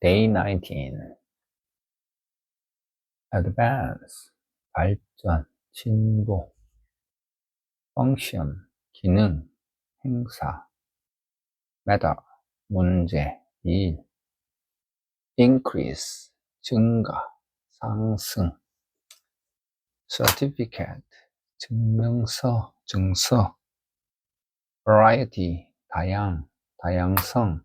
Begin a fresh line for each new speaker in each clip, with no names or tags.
Day 19 Advance 발전, 진보 Function 기능, 행사 Matter 문제, 일 Increase 증가, 상승 Certificate 증명서, 증서 Variety 다양, 다양성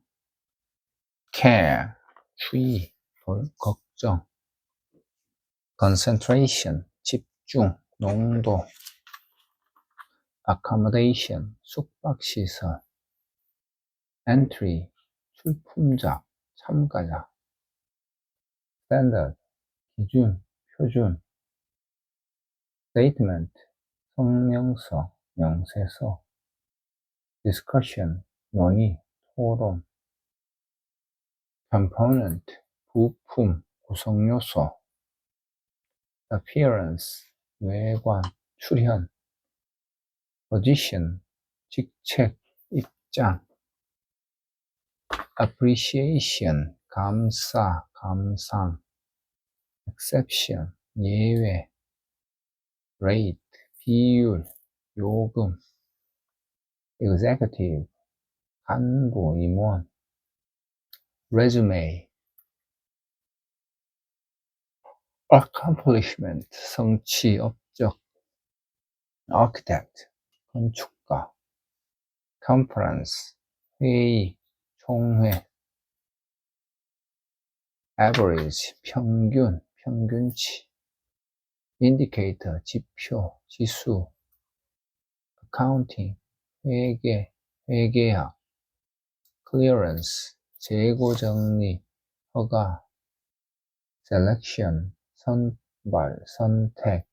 Care 주의, 돌, 걱정 concentration, 집중, 농도 accommodation, 숙박시설 entry, 출품자, 참가자 standard, 기준, 표준 statement, 성명서, 명세서 discussion, 논의, 토론 component, 부품, 구성요소 appearance, 외관, 출현 position, 직책, 입장 appreciation, 감사, 감상 exception, 예외 rate, 비율, 요금 executive, 간부, 임원 resume, accomplishment, 성취, 업적, architect, 건축가, conference, 회의, 총회, average, 평균, 평균치, indicator, 지표, 지수, accounting, 회계, 회계학, clearance, 재고 정리, 허가, selection, 선발, 선택,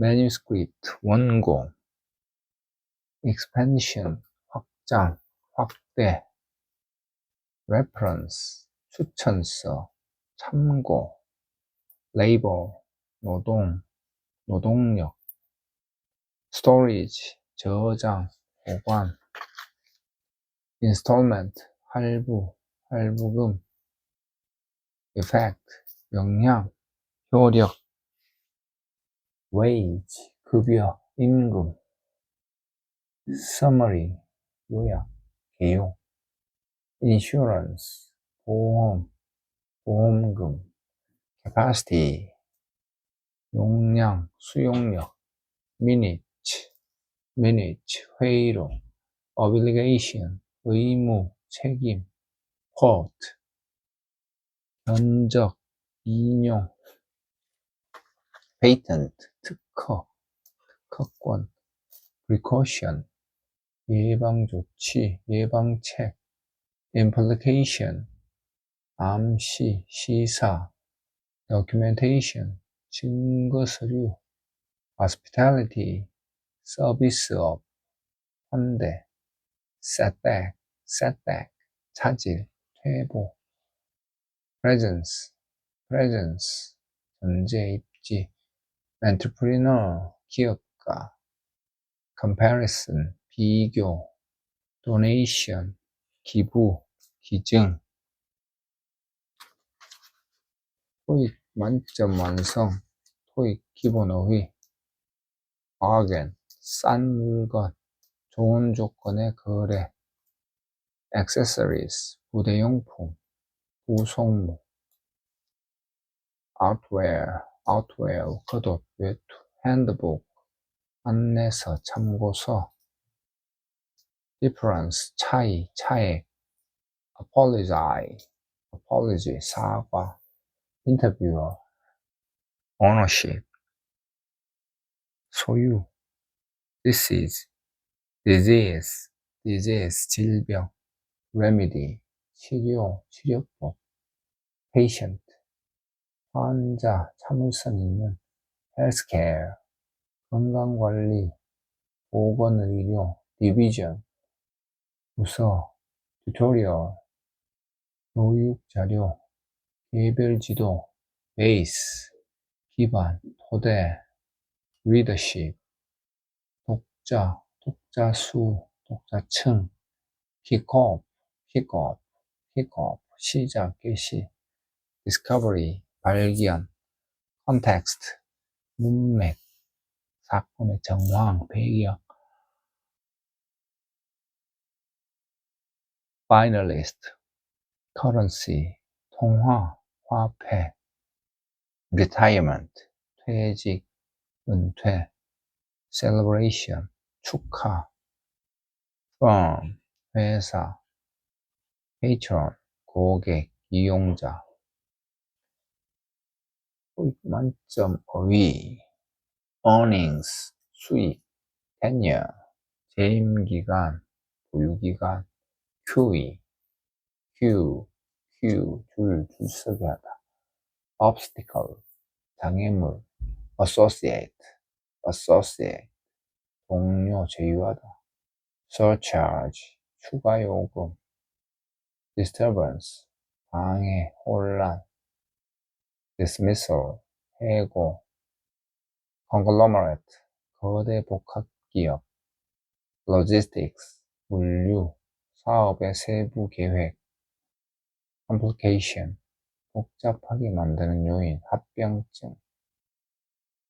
manuscript, 원고, expansion, 확장, 확대, reference, 추천서, 참고, labor, 노동, 노동력, storage, 저장, 보관, installment, 할부, 할부금, effect, 영향, 효력, wage, 급여, 임금, summary, 요약, 개요, insurance, 보험, 보험금, capacity, 용량, 수용력, minute, minute, 회의록, obligation, 의무, 책임, quote, 견적, 인용, patent, 특허, 특허권, precaution, 예방조치, 예방책, implication, 암시, 시사, documentation, 증거서류, hospitality, 서비스업, 환대, setback, setback, 차질, 퇴보, presence, presence, 존재, 입지, entrepreneur, 기업가, comparison, 비교, donation, 기부, 기증, 토익 만점 완성, 토익 기본 어휘, bargain, 싼 물건, 좋은 조건의 거래, accessories, 부대용품, 부속무, outwear, outwear, 겉옷, 외투, handbook, 안내서, 참고서, difference, 차이, 차액, apologize, apology, 사과, interviewer, ownership, 소유, disease, disease, disease, 질병, remedy, 치료, 치료법, patient, 환자, 참을성 있는, healthcare, 건강관리, 보건의료, division, 부서, tutorial, 교육자료, 개별지도, base, 기반, 토대, readership, 독자, 독자 수, 독자층, kick kick off, kick off, 시작, 개시, discovery, 발견, context, 문맥, 사건의 정황, 배경, finalist, currency, 통화, 화폐, retirement, 퇴직, 은퇴, celebration, 축하, firm, 회사, patron, 고객, 이용자, 만점 5위, earnings, 수익, tenure, 재임기간, 보유기간, QE, Q, Q, 줄, 줄서기 하다, obstacle, 장애물, associate, associate, 동료, 제휴하다, surcharge, 추가 요금, disturbance, 방해, 혼란, dismissal, 해고, conglomerate, 거대 복합기업, logistics, 물류, 사업의 세부 계획, complication, 복잡하게 만드는 요인, 합병증,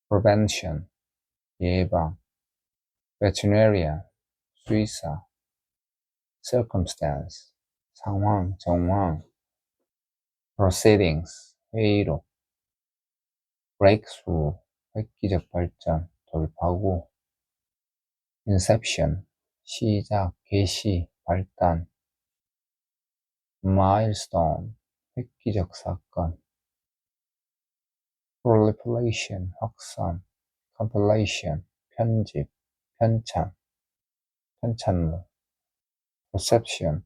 prevention, 예방, veterinarian, 수의사, circumstance, 상황, 정황, proceedings, 회의록, breakthrough, 획기적 발전, 돌파구, inception, 시작, 개시, 발단, milestone, 획기적 사건, proliferation, 확산, compilation, 편집, 편찬, 편찬물, perception,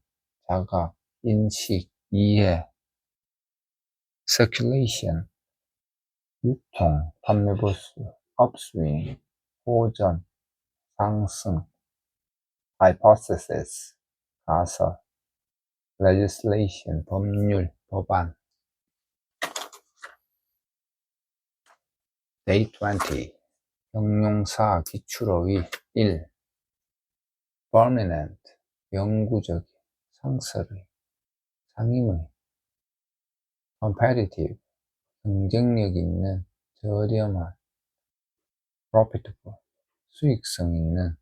자각, 인식, 이해, circulation, 유통, 판매 보수, upswing, 호전, 상승, hypothesis, 가설, legislation, 법률, 법안. Day 20. 형용사 기출어휘 1. permanent, 영구적인, 상설의, 상임의. competitive, 경쟁력 있는, 저렴한. profitable, 수익성 있는.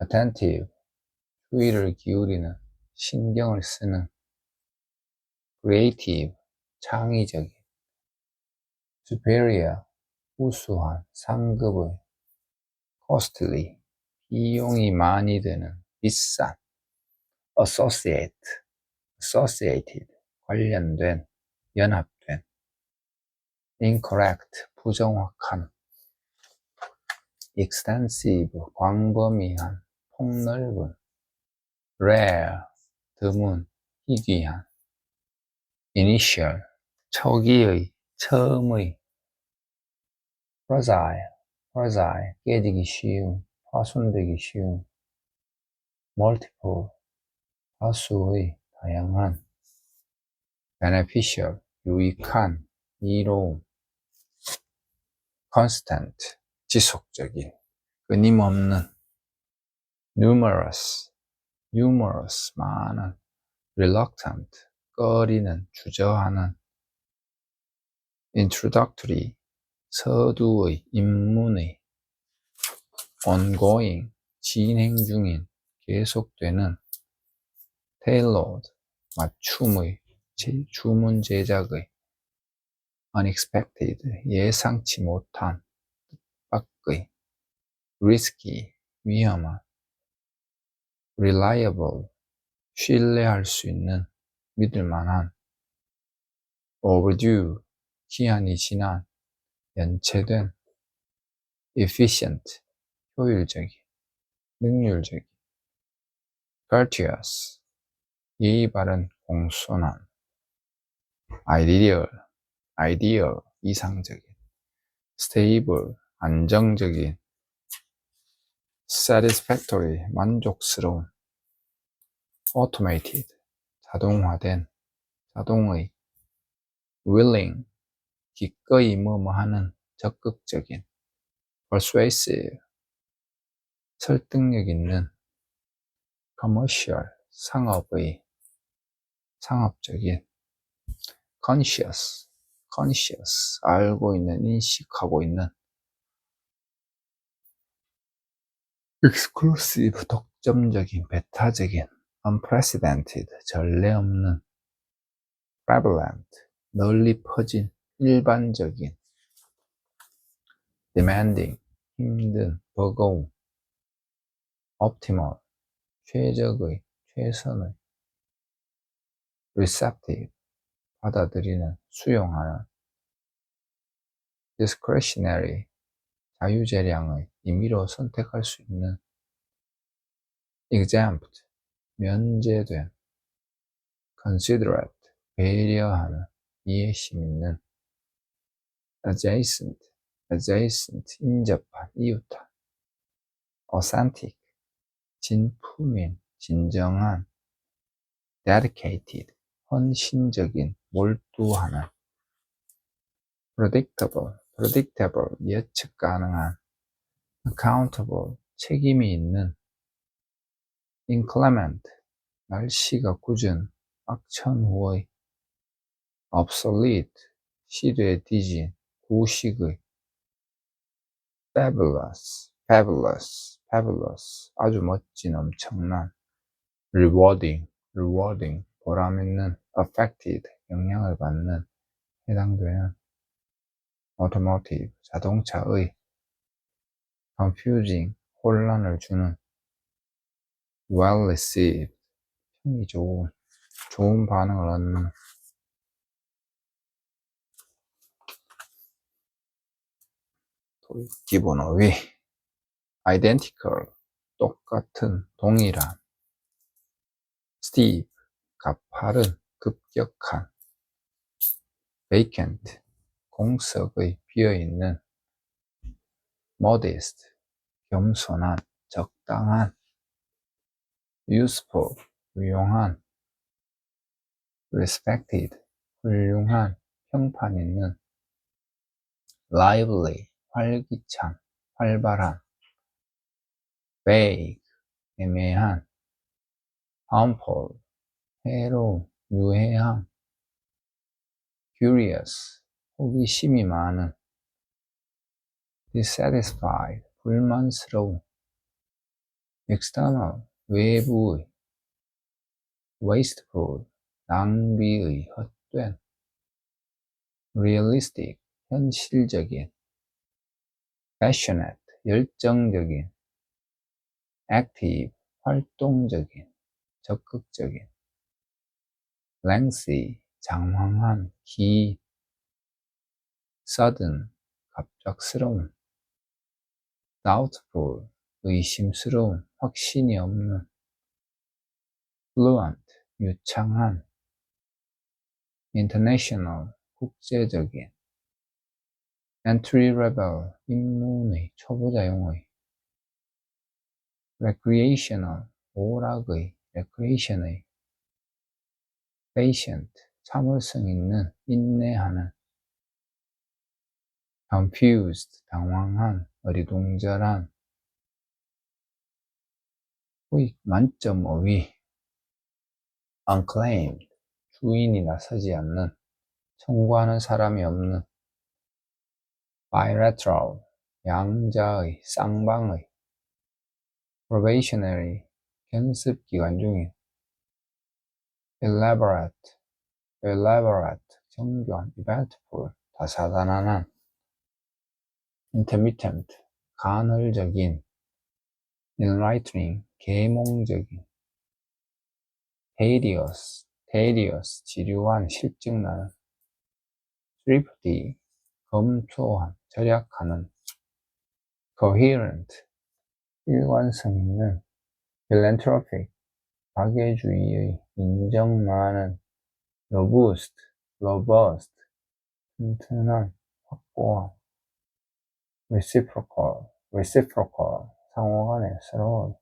attentive, 주의를 기울이는, 신경을 쓰는. creative, 창의적인. superior, 우수한, 상급의. costly, 비용이 많이 드는, 비싼. Associate, associated, 관련된, 연합된. incorrect, 부정확한. extensive, 광범위한, 폭넓은. rare, 드문, 희귀한. initial, 초기의, 처음의. fragile, fragile, 깨지기 쉬운, 파손되기 쉬운. multiple, 다수의, 다양한. beneficial, 유익한, 이로움. constant, 지속적인, 끊임없는. numerous, numerous, 많은. reluctant, 꺼리는, 주저하는. introductory, 서두의, 입문의. ongoing, 진행 중인, 계속되는. Tailored, 맞춤의, 제- 주문 제작의. unexpected, 예상치 못한, 뜻밖의. risky, 위험한. reliable, 신뢰할 수 있는, 믿을 만한. overdue, 기한이 지난, 연체된. efficient, 효율적인, 능률적인. courteous, 예의 바른, 공손한. ideal, ideal, 이상적인. stable, 안정적인. satisfactory, 만족스러운. automated, 자동화된, 자동의. willing, 기꺼이 뭐뭐 하는, 적극적인. persuasive, 설득력 있는. commercial, 상업의. 상업적인 conscious, conscious, 알고 있는, 인식하고 있는 exclusive, 독점적인, 배타적인 unprecedented, 전례 없는 prevalent, 널리 퍼진, 일반적인 demanding, 힘든, 버거운 optimal, 최적의, 최선의 receptive, 받아들이는, 수용하는 discretionary, 자유재량의, 임의로 선택할 수 있는 exempt, 면제된 considerate, 배려하는, 이해심 있는 adjacent, adjacent, 인접한, 이웃한 authentic, 진품인, 진정한 dedicated, 헌신적인, 몰두하는 predictable, predictable, 예측 가능한 accountable, 책임이 있는 inclement, 날씨가 굳은 악천후의 obsolete, 시대에 뒤진 구식의 fabulous, fabulous, fabulous, 아주 멋진, 엄청난 rewarding, rewarding, 보람있는 affected, 영향을 받는, 해당되는 automotive, 자동차의 confusing, 혼란을 주는 well received, 평이 좋은, 좋은 반응을 얻는 기본 어휘 identical, 똑같은, 동일한 steep, 가파른, 급격한 vacant, 공석의 비어있는 modest, 겸손한, 적당한 useful, 유용한 respected, 훌륭한, 평판 있는 lively, 활기찬, 활발한 vague, 애매한 harmful, 해로운, 유해한 curious, 호기심이 많은 dissatisfied, 불만스러운 external, 외부의 wasteful, 낭비의, 헛된 realistic, 현실적인 passionate, 열정적인 active, 활동적인, 적극적인 lengthy, 장황한, 기 sudden, 갑작스러운 doubtful, 의심스러운, 확신이 없는 fluent, 유창한 international, 국제적인 entry level, 입문의, 초보자용의 recreational, 오락의, recreation의 patient, 참을성 있는, 인내하는 confused, 당황한, 어리둥절한 호익 만점 어휘 unclaimed, 주인이 나서지 않는, 청구하는 사람이 없는 bilateral, 양자의, 쌍방의 probationary, 견습 기간 중인 elaborate, elaborate, 정교한, eventful, 다사다난한 intermittent, 간헐적인 enlightening, 계몽적인 tedious, tedious, 지루한, 실증나는 thrifty, 검소한, 절약하는 coherent, 일관성 있는 philanthropic, 박애주의의 인정 많은 robust, robust, 튼튼한, 확고한 reciprocal, reciprocal, 상호간의 서러운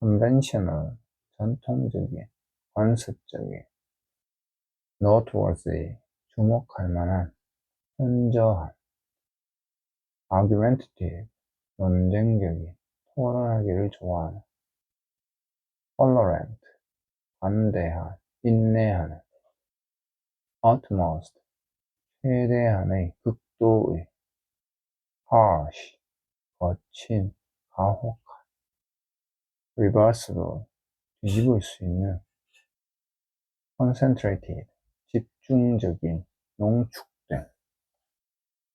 conventional, 전통적인, 관습적인 noteworthy, 주목할 만한, 현저한 argumentative, 논쟁적인, 토론하기를 좋아하는 tolerant, 관대한, 인내하는 utmost 최대한의 극도의 harsh 거친 가혹한 reversible 뒤집을 수 있는 concentrated 집중적인 농축된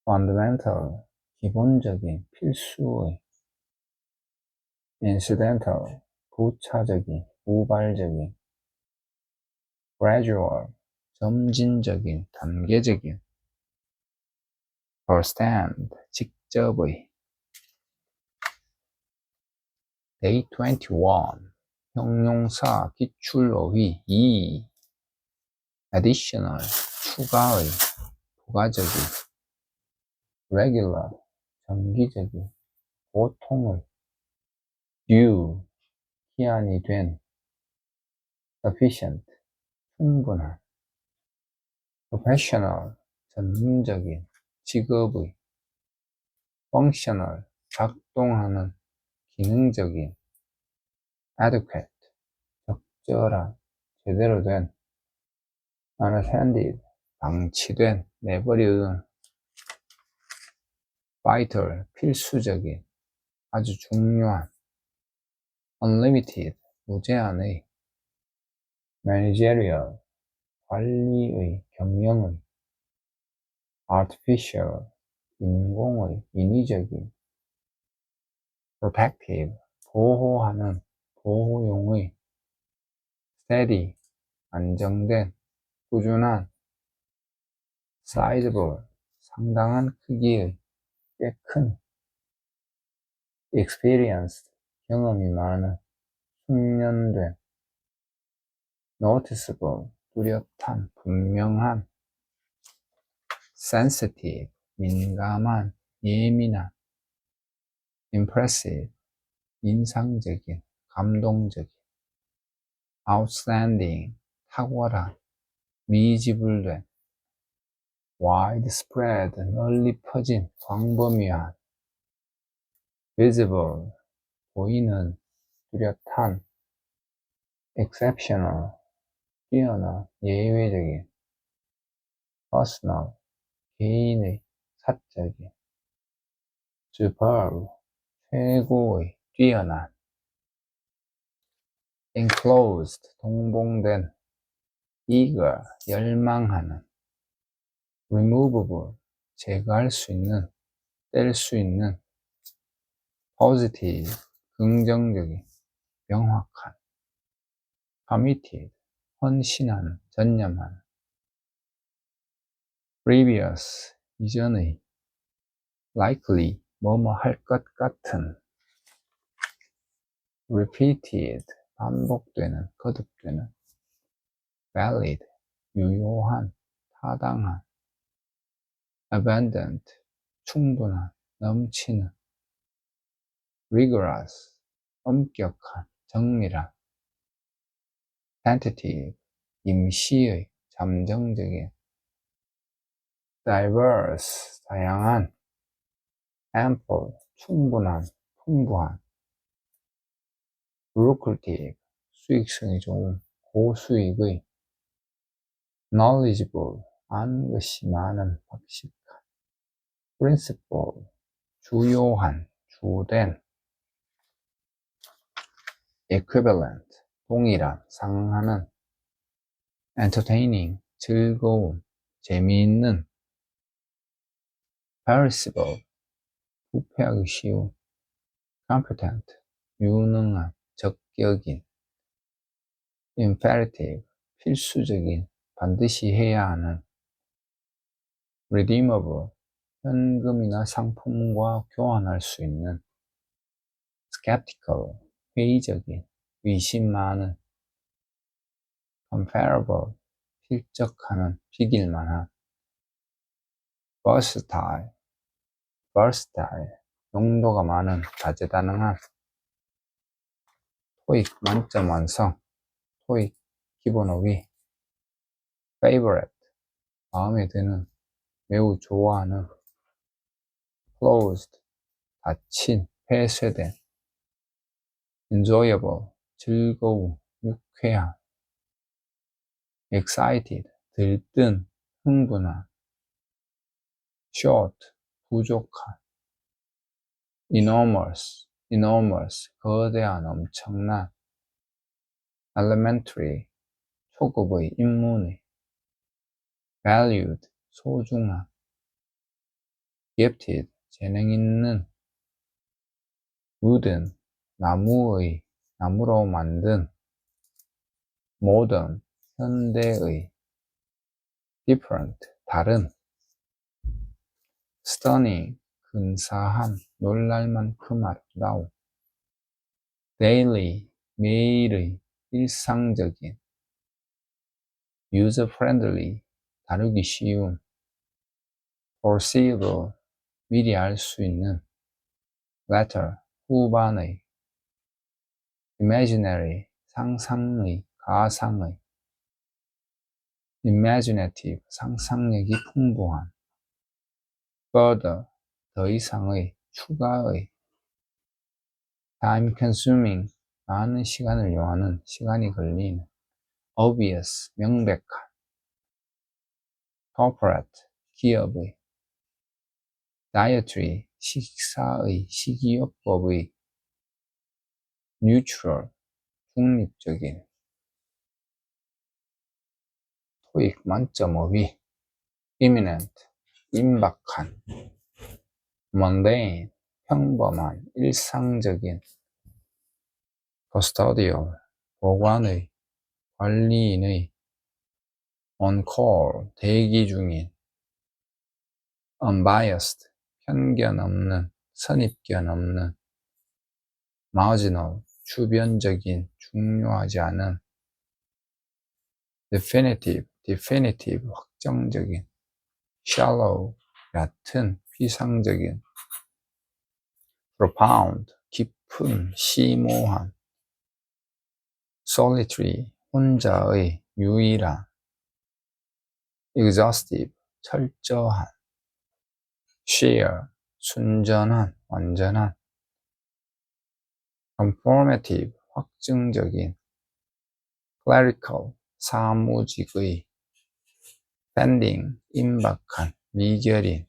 fundamental 기본적인 필수의 incidental 부차적인 우발적인 gradual 점진적인 단계적인 first-hand 직접의 day 21 형용사 기출어휘 2 additional 추가의 부가적인 regular 정기적인 보통의 due 기한이 된 sufficient 충분한 professional 전문적인 직업의 functional 작동하는 기능적인 adequate 적절한 제대로 된 unattended 방치된 내버려둔 vital 필수적인 아주 중요한 unlimited 무제한의 managerial 관리의 경영의 artificial 인공의 인위적인 protective 보호하는 보호용의 steady 안정된 꾸준한 sizable 상당한 크기의 꽤 큰 experienced 경험이 많은 숙련된 noticeable 뚜렷한 분명한 sensitive 민감한 예민한 impressive 인상적인 감동적인 outstanding 탁월한 미지불된 widespread 널리 퍼진 광범위한 visible 보이는 뚜렷한 exceptional 뛰어난 예외적인 personal 개인의 사적인 superb 최고의 뛰어난 enclosed 동봉된 eager 열망하는 removable 제거할 수 있는 뗄 수 있는 positive 긍정적인 명확한 committed 헌신하는 전념하는 previous 이전의 likely 뭐뭐 할 것 같은. Repeated 반복되는 거듭되는. Valid 유효한 타당한. Abundant 충분한 넘치는. Rigorous 엄격한 정밀한 tentative 임시의 잠정적인 diverse 다양한 ample 충분한 풍부한 lucrative 수익성이 좋은 고수익의 knowledgeable 아는 것이 많은 박식한 principle 주요한 주된 equivalent 동일한 상하는 entertaining 즐거운 재미있는 permissible 부패하기 쉬운 competent 유능한 적격인 imperative 필수적인 반드시 해야 하는 redeemable 현금이나 상품과 교환할 수 있는 skeptical 회의적인 의심 많은 comparable 필적하는 비길만한 versatile versatile 용도가 많은 다재다능한 토익 만점 완성 토익 기본 어휘 favorite 마음에 드는 매우 좋아하는 closed 닫힌 폐쇄된 enjoyable 즐거운 유쾌한 excited, 들뜬, 흥분한, short, 부족한, enormous, enormous, 거대한, 엄청난, elementary, 초급의, 인문의, valued, 소중한, gifted, 재능 있는, wooden, 나무의, 나무로 만든, modern, 현대의, different, 다른, stunning, 근사한, 놀랄만큼 아름다운, daily, 매일의, 일상적인, user-friendly, 다루기 쉬운, foreseeable, 미리 알 수 있는, latter, 후반의, imaginary, 상상의, 가상의, imaginative, 상상력이 풍부한, further, 더 이상의, 추가의, time consuming, 많은 시간을 요하는, 시간이 걸리는, obvious, 명백한, corporate, 기업의, dietary, 식사의, 식이요법의, neutral, 중립적인, 토익 만점 5위, imminent, 임박한, mundane, 평범한, 일상적인, custodial, 보관의, 관리인의, on call, 대기 중인, unbiased, 편견 없는, 선입견 없는, marginal, 주변적인, 중요하지 않은, definitive, definitive, 확정적인, shallow, 얕은, 피상적인, profound, 깊은, 심오한, solitary, 혼자의, 유일한, exhaustive, 철저한, sheer, 순전한, 완전한, conformative, 확증적인, clerical, 사무직의, pending, 임박한, 미결인,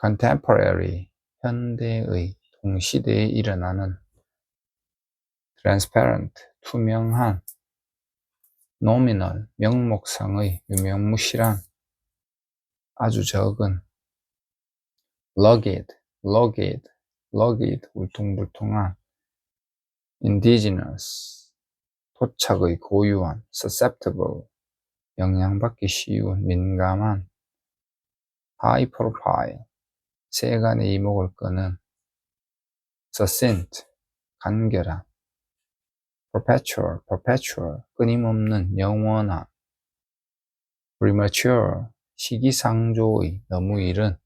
contemporary, 현대의, 동시대에 일어나는, transparent, 투명한, nominal, 명목상의, 유명무실한, 아주 적은, rugged, rugged, rugged, 울퉁불퉁한, indigenous, 토착의 고유한, susceptible, 영향받기 쉬운, 민감한, high profile, 세간의 이목을 끄는, succinct, 간결한, perpetual, perpetual, 끊임없는, 영원한, premature, 시기상조의, 너무 이른,